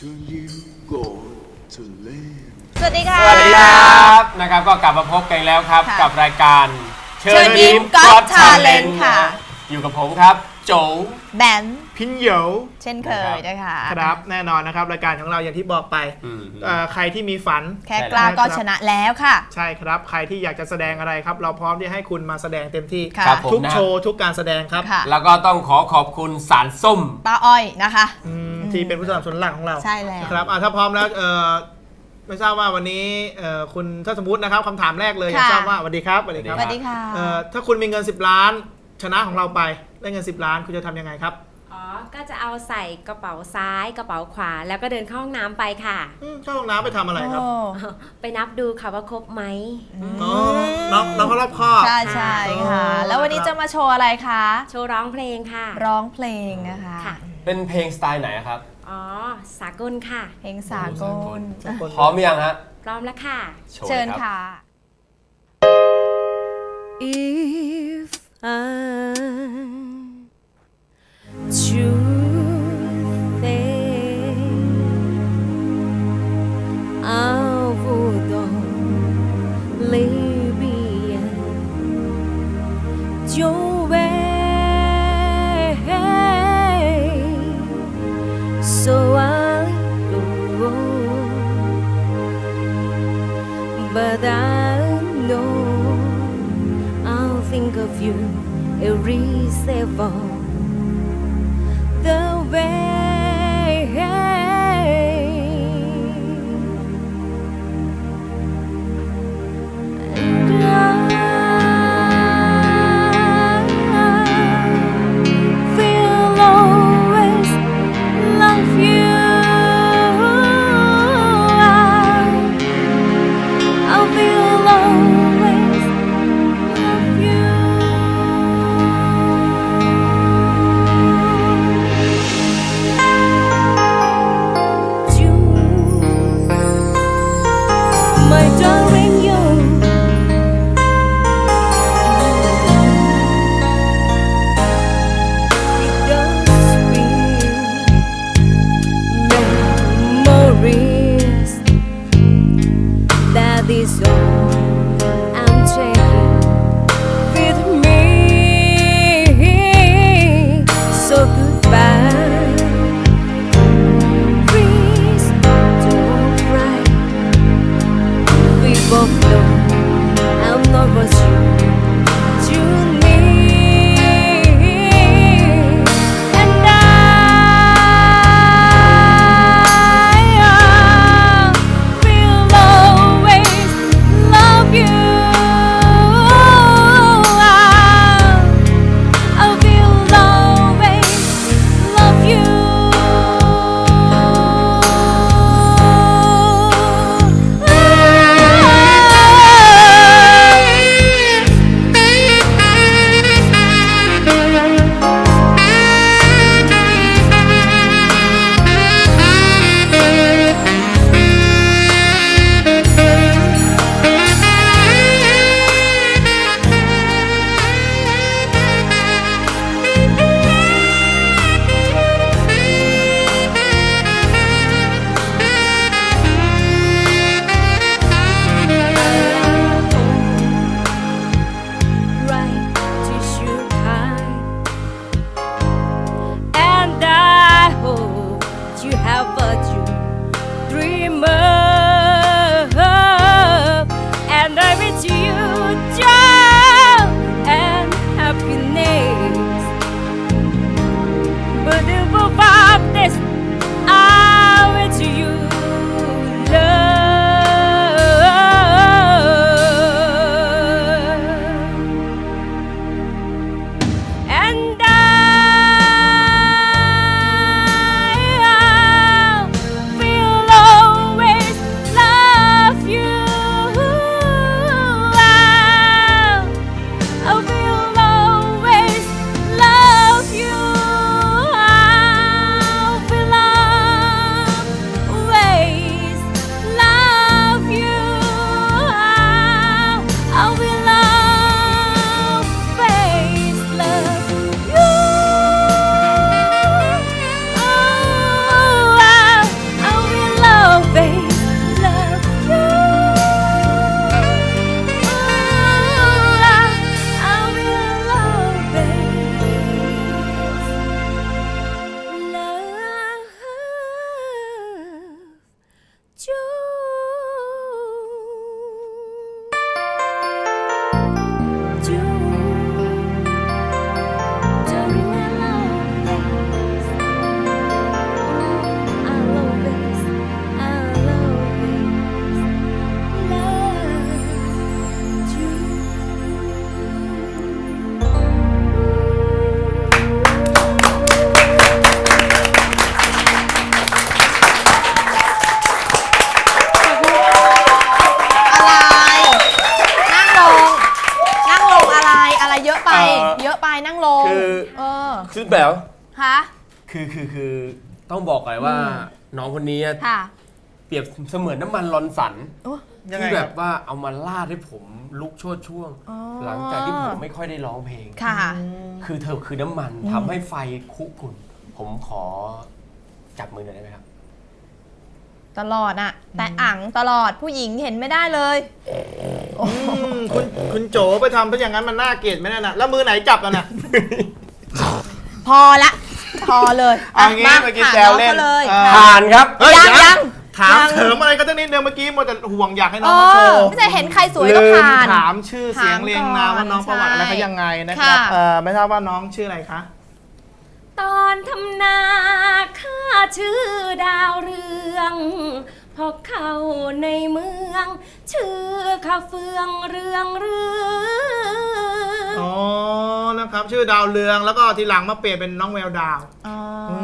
สวัสดีค่ะ สวัสดีครับนะครับก็กลับมาพบกันแล้วครับกับรายการเชิญยิ้มก็อฟ Talent ค่ะ อยู่กับผมครับ โจแบนพินโยเช่นเคยนะคะครับแน่นอนนะครับ รายการของเราอย่างที่บอกไปใครที่มีฝัน แค่กล้าก็ชนะแล้วค่ะ ใช่ครับ ใครที่อยากจะแสดงอะไรครับ เราพร้อมที่ให้คุณมาแสดงเต็มที่ทุกโชว์ ทุกการแสดงครับแล้วก็ต้องขอขอบคุณสารส้ม ป้าอ้อยนะคะ ที่เป็นผู้สนับสนุนหลักของเราใช่แล้วนะครับอะถ้าพร้อมแล้วเอ่อไม่ทราบว่าวันนี้เอ่อคุณถ้าสมมตินะครับคำถามแรกเลยอยากค่ะ ทราบว่าสวัสดีครับสวัสดีครัสบวัสดีค่ะ เอ่อถ้าคุณมีเงิน 10 ล้าน ชนะของเราไปได้เงิน 10 ล้าน คุณจะทำยังไงครับอ๋อ ก็จะเอาใส่กระเป๋าซ้ายกระเป๋าขวา แล้วก็เดินเข้าห้องน้ำไปค่ะ อืมเข้าห้องน้ำไปทำอะไรครับโอ้ไปนับดูค่ะว่าครบไหมอ๋อน้องน้องเขารอบคอบ ใช่ใช่ค่ะอ๋อแล้ววันนี้จะมาโชว์อะไรคะ โชว์ร้องเพลงค่ะ ร้องเพลงนะคะ ค่ะ เป็นเพลงสไตล์ไหนครับอ๋อ สากลค่ะ เพลงสากลพร้อมหรือยังฮะพร้อมแล้วค่ะโชว์เชิญลยรับ ค่ะ If I'm true I would only be at your with you irreversible. The way อคือแบบคะคือคือคือต้องบอกก่อนว่า น้องคนนี้ค่ะ เปรียบเสมือนน้ำมันลอนสันโอ้ ยังไงที่คแบรับบว่าเอามาลาดให้ผมลุกโชดช่วง อ๋อ หลังจากที่ผมไม่ค่อยได้ร้องเพลง ค่ะ คือเธอคือน้ำมันทำให้ไฟคุกรุ่น ผมขอจับมือหน่อยได้ไหมครับ ตลอดอะแต่อ่างตลอดผู้หญิงเห็นไม่ได้เลย อืมคุณคุณโจไปทำเพราะอย่างนั้นมันน่าเกลียดไหมนั่นน่ะแล้วมือไหนจับแล้วน่ะ พอละ พอเลยเอางี้มาเมื่อกี้ถามแซวเล่นองขาเลยเออค่ะผ่านครับ เฮ้ย ยังเดี๋วยังถามยังเสริมอะไรก็ตั้งนิดเดียวเมื่อกี้มัวแต่ห่วงอยากให้เอน้องมาโชอว์ไม่ใช่เห็นใครสวยก็ลืมผ่าน ถามชื่อเสียงถามเรียงนามว่าน้องประวัติอะไรใช่เขายังไงนะครับค่ะ เออไม่ทราบว่าน้องชื่ออะไรคะ ตอนทำนาข้าชื่อดาวเรืองพอเข้าในเมือง ชื่อข้าเฟืองเรืองเรื องอ๋อนะครับ ชื่อดาวเรืองแล้วก็ทีหลังมาเปลี่ยนเป็นน้องแววดาวอ๋อออื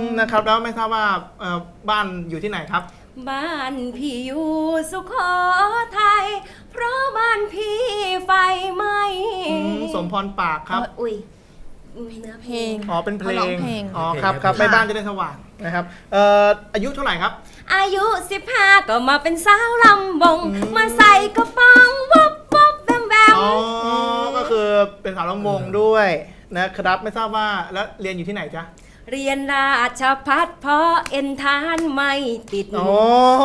มนะครับ แล้วไม่ทราบว่าเอ่อบ้านอยู่ที่ไหนครับ บ้านพี่อยู่สุโขทัยเพราะบ้านพี่ไฟไหม้อืมสมพรปากครับ อุ้ยเนื้อเพเพลลงงอ๋อเป็นเพลเขาร้องงเพลง อ๋อครับครับค่ะไม่บ้านจะได้สว่างนะครับเอ่ออายุเท่าไหร่ครับ อายุสิบห้าก็มาเป็นสาวลำบง มาใส่กระโป๋องวับวับแบมแบมอ๋อก็ คือเป็นสาวลำวงด้วยนะครับไม่ทราบว่าแล้วเรียนอยู่ที่ไหนจ๊ะเรียนราชพัฒเพราะเอ็นทานไม่ติดอ๋อ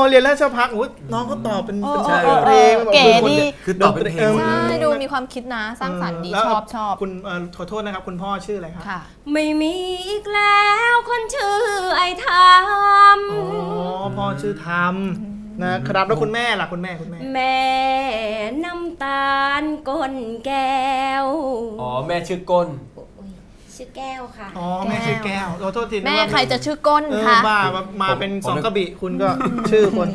เรียนราชพักอุ๊ยน้องก็ตอบเป็นโอ้เป็นโอ้ชายโอ้เพลงแบบเก๋ป็นคนดีคือตอบเป็นเพลงออใช่ดูมีความคิดนะสร้างสรรค์ดีแล้วชอบชอบคุณเอ่อขอโทษนะครับ คุณพ่อชื่ออะไรครับค่ะไม่มีอีกแล้วคนชื่อไอ้ทอ๋อพ่อชื่อธรรม นะครับแล้วคุณแม่ล่ะคุณแม่คุณแม่ำแม่น้ำตาลก้นแก้ว อ๋อแม่ชื่อก้นอุ๊ยชื่อแก้วค่ะ อ๋อแม่ชื่อแก้วขอโทษทีนะแม่ว่าใครจะชื่อก้นเออคะบ้ามามาผมเป็นผม สองไม่กระบี่คุณก็ ชื่อคน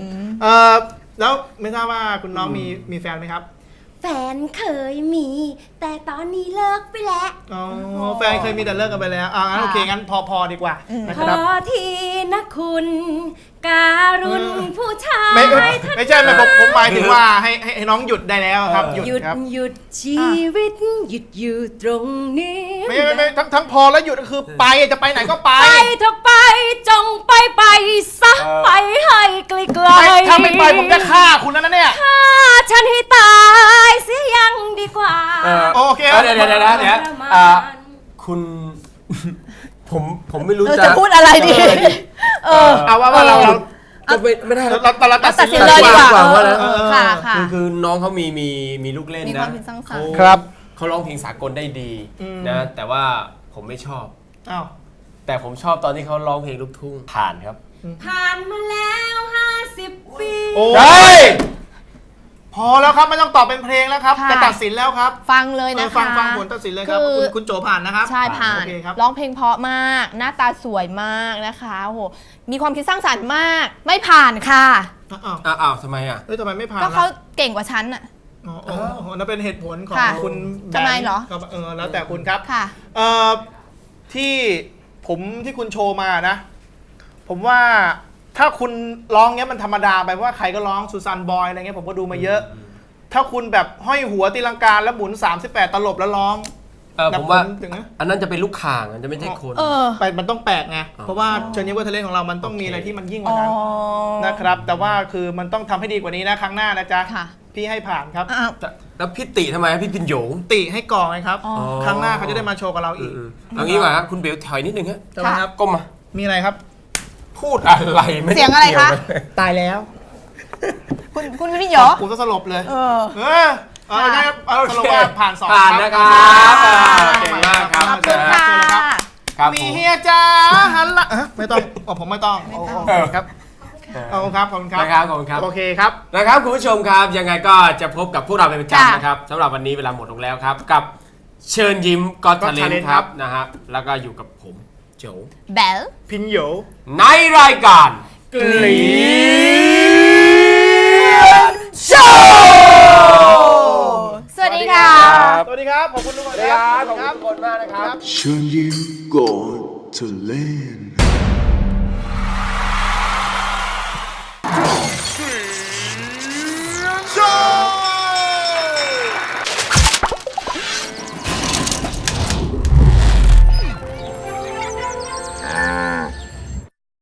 เออแล้วไม่ทราบว่าคุณน้องมีมีแฟนไหมครับแฟนเคยมี แต่ตอนนี้เลิกไปแล้ว อ๋อแฟนเคยมีแต่เลิกกันไปแล้วอ่างั้นโอเคงั้นพอพอดีกว่านะขครับ อทีนะคุณ การุณเออผู้ชายไม่เอ้ยท่านไม่ใช่ไม่ผมผมหมายถึงว่าให้ให้ให้น้องหยุดได้แล้วครับหยุดหยุดครับหยุดชีวิตหยุดอยู่ตรงนี้ไม่ไม่ไม่ทั้งทั้งพอแล้วหยุดก็คือไปจะไปไหนก็ไป ไปเถอะไปจงไปไปซะเออไปให้ไกลไกลไปถ้าไม่ไปผมจะฆ่าคุณแล้วนะเนี่ยฆ่าฉันให้ตายเสียยังดีกว่าเออโอเคเดี๋ยวเดี๋ยวเดี๋ยวเดี๋ยวเดี๋ยวอ่าคุณผมผมไม่รู้เออจะจะพูดอะไรดี เออ เอาว่าว่าเราเราจะไม่ไม่ได้เราเราเราตัดตัสิดนสินเลเลยยดีดีกกว่าว่าเออเออ ค่ะค่ะ คือคือน้องเขามีมีมีลูกเล่นมีนะความคิดสร้างสรรค์ เขาครับเขาร้องเพลงสากลได้ดีอืม นะ แต่ว่าผมไม่ชอบ อ้าว แต่ผมชอบตอนที่เขาร้องเพลงลูกทุ่งผ่านครับ ผ่านมาแล้ว 50 ปี โอ้เฮ้ย พอแล้วครับไม่ต้องตอบเป็นเพลงแล้วครับค่ะ จะตัดสินแล้วครับฟังเลยเอนะอคะ ฟังฟังผลตัดสินเลยครับคือ คุณคุณโจผ่านนะครับใช่ผ่านโอเคครับ ร้องเพลงเพราะมาก หน้าตาสวยมากนะคะโอ้โหมีความคิดสร้างสรรค์มาก ไม่ผ่านค่ะ อ้าวอ้าวอ้าวทำไมอะ เอ้ยทำไมไม่ผ่านก็ล่ะเขาเก่งกว่าฉันอะ อ๋ออ๋ออ๋อนั่นเป็นเหตุผลของค่ะคุณแบทำไมเหรอครับเออแล้วแต่คุณครับค่ะ เอ่อที่ผมที่คุณโชว์มานะ ผมว่า ถ้าคุณร้องเงี้ยมันธรรมดาไปเพราะว่าใครก็ร้องซูซานบอยอะไรเงี้ยผมก็ดูมาเยอะ ถ้าคุณแบบห้อยหัวตีลังกาแล้วหมุน 38 ตลบแล้วร้องเออนับผมว่าถึงนะอันนั้นจะเป็นลูกข่างอันจะไม่ใช่คน เออ ไปมันต้องแปลกไงอ๋อเพราะว่าเชิญยิ้มว่าทะเลของเรามันต้องมีโอเคอะไรที่มันยิ่งกอ๋ว่าอนั้นนะครับ แต่ว่าคือมันต้องทำให้ดีกว่านี้นะครั้งหน้านะจ๊ะค่ะ พี่ให้ผ่านครับ อ้าวจะแล้วพี่ติทำไมพี่พินโยงติให้กล่องไงครับอ๋อครั้งหน้าเขาจะได้มาโชว์กับเราอือีกมๆเอางี้ดีกว่าครับคุณเบลถอยนิดนึงฮะใช่ไหมครับก้มมา มีอะไรครับ พูดอะไรไม่ด้เสียงอะไรคะกี่วกันเลยตายแล้ว คุณคุณวินิจเหรอกูก็สลบเลยเออ เออเอาได้ครับเอาสรุปว่าผ่านสองผ่านนะครับอ่าเก่งมากครับ ขอบคุณค่ะ เชิญเลยครับครับมีผม เฮียจ้าหันละเอ้อไม่ต้องอ๋อผมไม่ต้องโอ้โหเออครับขอบคุณครับขอบคุณครับนะครับขอบคุณครับ โอเคครับ นะครับคุณผู้ชมครับยังไงก็จะพบกับพวกเราเป็นประจำค่ะ นะครับสำหรับวันนี้เวลาหมดลงแล้วครับ กับเชิญยิ้มก็ทะเลน Talent ครับนะฮะแล้วก็อยู่กับผม จเบลพินโยในรายการกลีนโชว์สวัสดีครับสวัสดีครับ ขอบคุณทุกคนครับขอบคุณทุกคนมากนะครับ เชิญยิ้มก่อนจะเล่นโชว์